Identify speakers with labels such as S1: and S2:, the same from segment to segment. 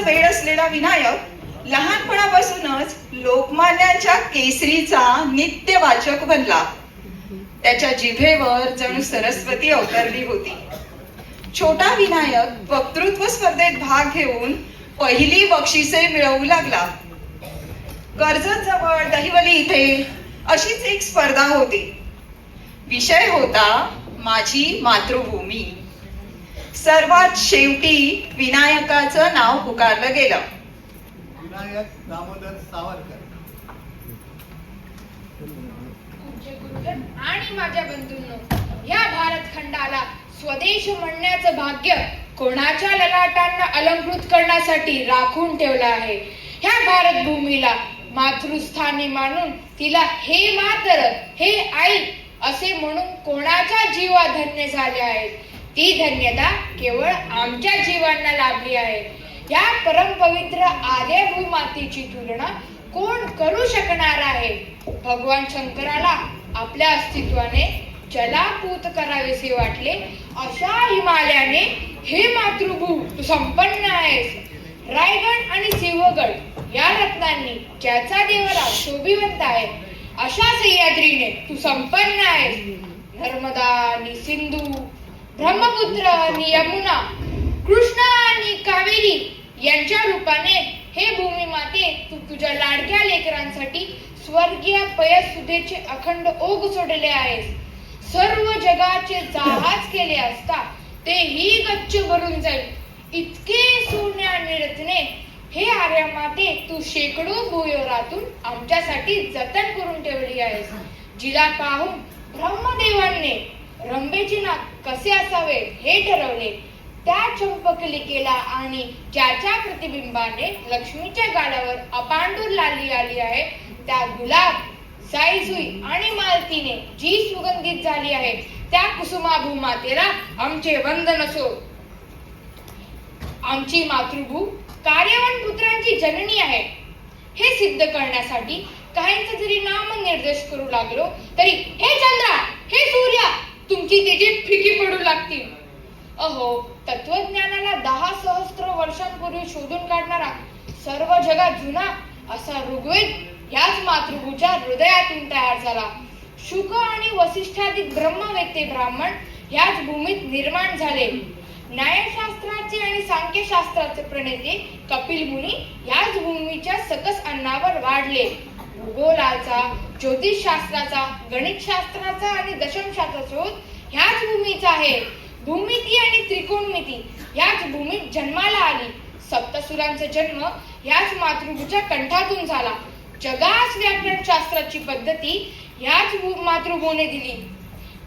S1: वेळ असलेला विनायक लहानपणापासूनच लोकमान्यांच्या केसरीचा नित्य वाचक बनला. त्याच्या जिभेवर जणू सरस्वती अवतरली होती. छोटा विनायक वक्तृत्व स्पर्धेत भाग घेऊन पहिली बक्षिसे मिळवू लागला. कर्जत जवळ दहिवली इथे अशीच एक स्पर्धा होती. विषय होता माझी मातृभूमी. सर्वात शेवटी विनायकाचं नाव पुकारलं गेलं.
S2: विनायक दामोदर सावरकर.
S3: गुरुजन आणि माझ्या बंधूंनो या भारत खंडाला स्वदेश म्हणण्याचं भाग्य कोणाच्या ललाटांना अलंकृत करण्यासाठी राखून ठेवलं आहे? ह्या भारत भूमीला मातृस्थानी मानून तिला हे मातर हे आई असे म्हणून कोणाच्या जीवा धन्य झाले आहेत? ती धन्यता केवळ आमच्या जीवांना लाभली आहे. या परमपवित्र आदेभू मातेची तुलना कोण करू शकणार आहे? भगवान शंकराला आपल्या अस्तित्वाने जलापूत करावेसे वाटले. अशा हिमालयाने हे मातृभू तू संपन्न आहेस. रायगड आणि सिंहगड या रत्नांनी ज्याचा देवरा शोभिवंत आहे अशा सह्याद्रीने तू संपन्न आहेस. नर्मदा आणि सिंधू ब्रह्मपुत्र आणि यमुना कृष्ण आणि कावेरी यांच्या रूपाने हे भूमी माते तू तुझ्या लाडक्या लेकरांसाठी स्वर्गीय पयसुधेचे अखंड ओघ सोडले आहेस. सर्व जगाचे जहाज केले असता तेही गच्च भरून जाईल. इतके सोने आणि रत्ने हे आर्या माते तू शेकडो भूयोरातून आमच्यासाठी जतन करून ठेवली आहेस. जिला पाहून ब्रह्मदेवांनी रंबेचे नाक कसे असावे हे ठरवले. त्या चंपकलिकेला आणि ज्याच्या प्रतिबिंबाने लक्ष्मीच्या गालावर अपांडूर लाली आली आहे त्या गुलाब जाईजुई आणि मालतीने जी सुगंधित झाली आहे त्या कुसुमा भूमातेला आमचे वंदन असो. आमची मातृभू कार्यवान पुत्रांची जननी आहे. हे सिद्ध करण्यासाठी काहींचा जरी नामनिर्देश करू लागलो तरी हे चंद्रा! तुमची फिकी पडू लागतील. अहो तत्वज्ञानाला दहा सहस्त्र वर्षांपूर्वी शोधून काढणारा सर्व जगात जुना असा ऋग्वेद याच मातृभूच्या हृदयातून तयार झाला. शुक आणि वसिष्ठादी ब्रह्मवेत्ते ब्राह्मण याच भूमीत निर्माण झाले. न्यायशास्त्राचे आणि सांख्यशास्त्राचे प्रणेते कपिल मुनी याच भूमीच्या सकस अन्नावर वाढले. भूगोलाचा ज्योतिषशास्त्राचा गणितशास्त्राचा आणि दशमशास्त्राचा शोध ह्याच भूमीचा आहे भूमिती आणि त्रिकोणमिती याच भूमीत जन्माला आली सप्तसुरांचा जन्म याच मातृभूच्या कंठातून झाला. जगास व्याकरण शास्त्राची पद्धती याच भू- मातृभूने दिली.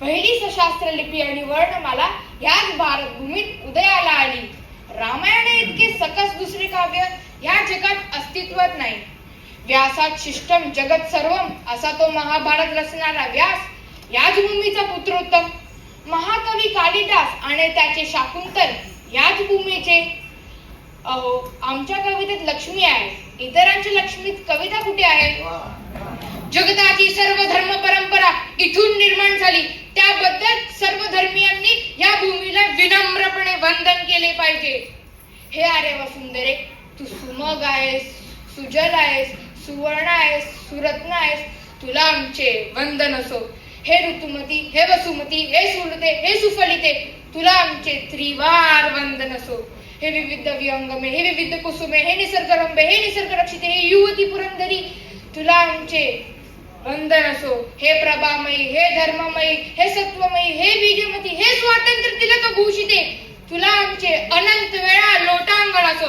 S3: पहिली सशास्त्र लिपी आणि वर्णमाला याच भारत भूमीत उदयाला आली. रामायण इतके सकस दुसरे काव्य या जगात अस्तित्वात नाही. व्यासात शिष्टम जगत सर्वम असा तो महाभारत रचणारा व्यास याच भूमीचा पुत्रोत्तम महाकवी कालिदास आणि त्याचे शाकुंतल याच भूमीचे. अहो आमच्या कवितेत लक्ष्मी आहे. इतरांच्या लक्ष्मीत कविता कुठे आहे? जगताची सर्व धर्म परंपरा इथून निर्माण झाली. त्याबद्दल सर्व धर्मियांनी या भूमीला विनम्रपणे वंदन केले पाहिजे. हे आरे वसुंधरे तू सुमग आहेस सुजल आहेस सुवर्ण आहेस सुरत्न आहेस तुला आमचे वंदन असो. हे ऋतुमती हे वसुमती हे सुलते हे सुफलिते तुला आमचे त्रिवार वंदन असो. हे विविध व्यंगमे हे विविध कुसुमे हे निसर्गरंबे हे निसर्ग रक्षिते हे युवती पुरंदरी तुला आमचे वंदन असो. हे प्रभामयी हे धर्ममयी हे सत्वमयी हे बीजमती हे स्वातंत्र्य तिलक भूषिते तुला आमचे अनंत वेळा लोटांगण असो.